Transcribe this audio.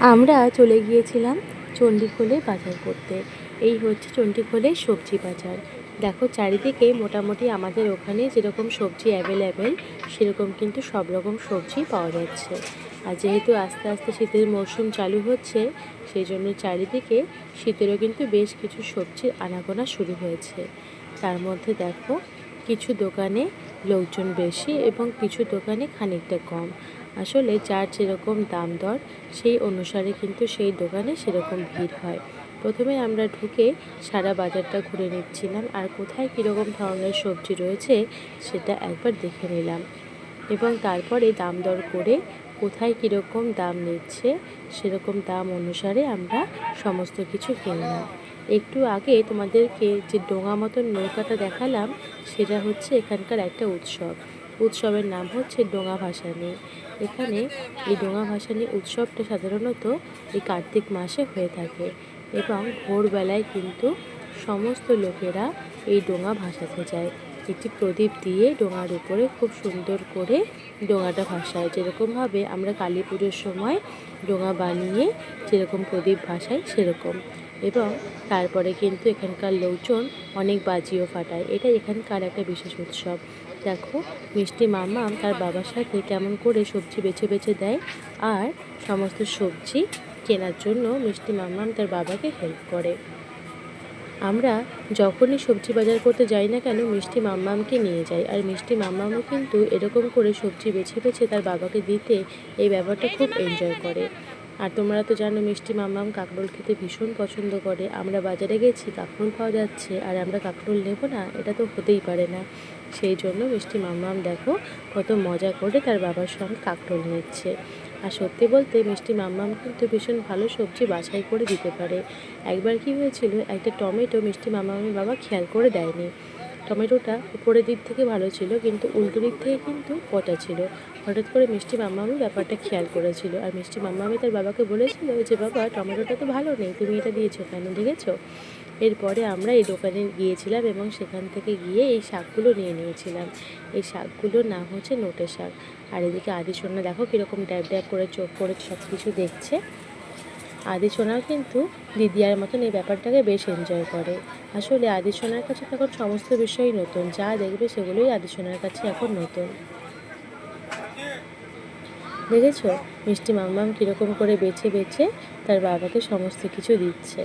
আমরা চলে গিয়েছিলাম চণ্ডীখোলে বাজার করতে। এই হচ্ছে চণ্ডীখোলের সবজি বাজার। দেখো, চারিদিকে মোটামুটি আমাদের ওখানে যেরকম সবজি অ্যাভেলেবেল সেরকম কিন্তু সব রকম সবজি পাওয়া যাচ্ছে। আর যেহেতু আস্তে আস্তে শীতের মরশুম চালু হচ্ছে, সেই জন্য চারিদিকে শীতেরও কিন্তু বেশ কিছু সবজির আনাগোনা শুরু হয়েছে। তার মধ্যে দেখো কিছু দোকানে লোকজন বেশি এবং কিছু দোকানে খানিকটা কম। আসলে যার যেরকম দাম দর, সেই অনুসারে কিন্তু সেই দোকানে সেরকম ভিড় হয়। প্রথমে আমরা ঢুকে সারা বাজারটা ঘুরে নিচ্ছিলাম আর কোথায় কীরকম ধরনের সবজি রয়েছে সেটা একবার দেখে নিলাম এবং তারপরে দাম দর করে কোথায় কীরকম দাম নিচ্ছে সেরকম দাম অনুসারে আমরা সমস্ত কিছু কিনলাম। একটু আগে তোমাদেরকে যে ডোঙা মতন নৌকাটা দেখালাম, সেটা হচ্ছে এখানকার একটা উৎসব। উৎসবের নাম হচ্ছে ডোঙা ভাসানি। এখানে এই ডোঙা ভাসানি উৎসবটা সাধারণত এই কার্তিক মাসে হয়ে থাকে এবং ভোরবেলায় কিন্তু সমস্ত লোকেরা এই ডোঙা ভাসাতে যায়। একটি প্রদীপ দিয়ে ডোঙার উপরে খুব সুন্দর করে ডোঙাটা ভাসায়। যেরকমভাবে আমরা কালী পুজোর সময় ডোঙা বানিয়ে যেরকম প্রদীপ ভাসাই, সেরকম। এবং তারপরে কিন্তু এখানকার লোকজন অনেক বাজিও ফাটায়। এটা এখানকার একটা বিশেষ উৎসব। দেখো, মিষ্টি মামা তার বাবার সাথে কেমন করে সবজি বেছে বেছে দেয় আর সমস্ত সবজি কেনার জন্য মিষ্টি মাম্মাম তার বাবাকে হেল্প করে। আমরা যখনই সবজি বাজার করতে যাই না কেন, মিষ্টি মাম্মামকে নিয়ে যাই। আর মিষ্টি মাম্মামও কিন্তু এরকম করে সবজি বেছে বেছে তার বাবাকে দিতে এই ব্যাপারটা খুব এনজয় করে। আর তোমরা তো জানো মিষ্টি মাম্মাম কাকরোল খেতে ভীষণ পছন্দ করে। আমরা বাজারে গেছি, কাকরোল পাওয়া যাচ্ছে, আর আমরা কাকরোল নেব না, এটা তো হতেই পারে না। সেই জন্য মিষ্টি মাম্মাম দেখো, কত মজা করে তার বাবার সঙ্গে কাকরোল নিচ্ছে। আর সত্যি বলতে মিষ্টি মাম্মাম কিন্তু ভীষণ ভালো সবজি বাছাই করে দিতে পারে। একবার কি হয়েছিল, একটা টমেটো মিষ্টি মাম্মামের বাবা খেয়াল করে দেয়নি। টমেটোটা উপরের দিক থেকে ভালো ছিল, কিন্তু উল্টো দিক থেকে কিন্তু পটা ছিল। হঠাৎ করে মিষ্টি মাম্মামি ব্যাপারটা খেয়াল করেছিল। আর মিষ্টি মাম্মামি তার বাবাকে বলেছিল যে, বাবা, টমেটোটা তো ভালো নেই, তুমি এটা দিয়েছ কেন, দেখেছ? এরপরে আমরা এই দোকানে গিয়েছিলাম এবং সেখান থেকে গিয়ে এই শাকগুলো নিয়ে নিয়েছিলাম। এই শাকগুলোর নাম হচ্ছে নোটে শাক। আর এদিকে আদি দেখো কীরকম ড্যাব ড্যাব করে চোখ করে সব কিছু দেখছে। আদি সোনাও কিন্তু দিদিয়ার মতন এই ব্যাপারটাকে বেশ এনজয় করে। আসলে আদি সোনার কাছে এখন সমস্ত বিষয়ই নতুন। যা দেখবে সেগুলোই আদি সোনার কাছে এখন নতুন। দেখেছ? মিষ্টি মামমাম কীরকম করে বেছে বেছে তার বাবাকে সমস্ত কিছু দিচ্ছে।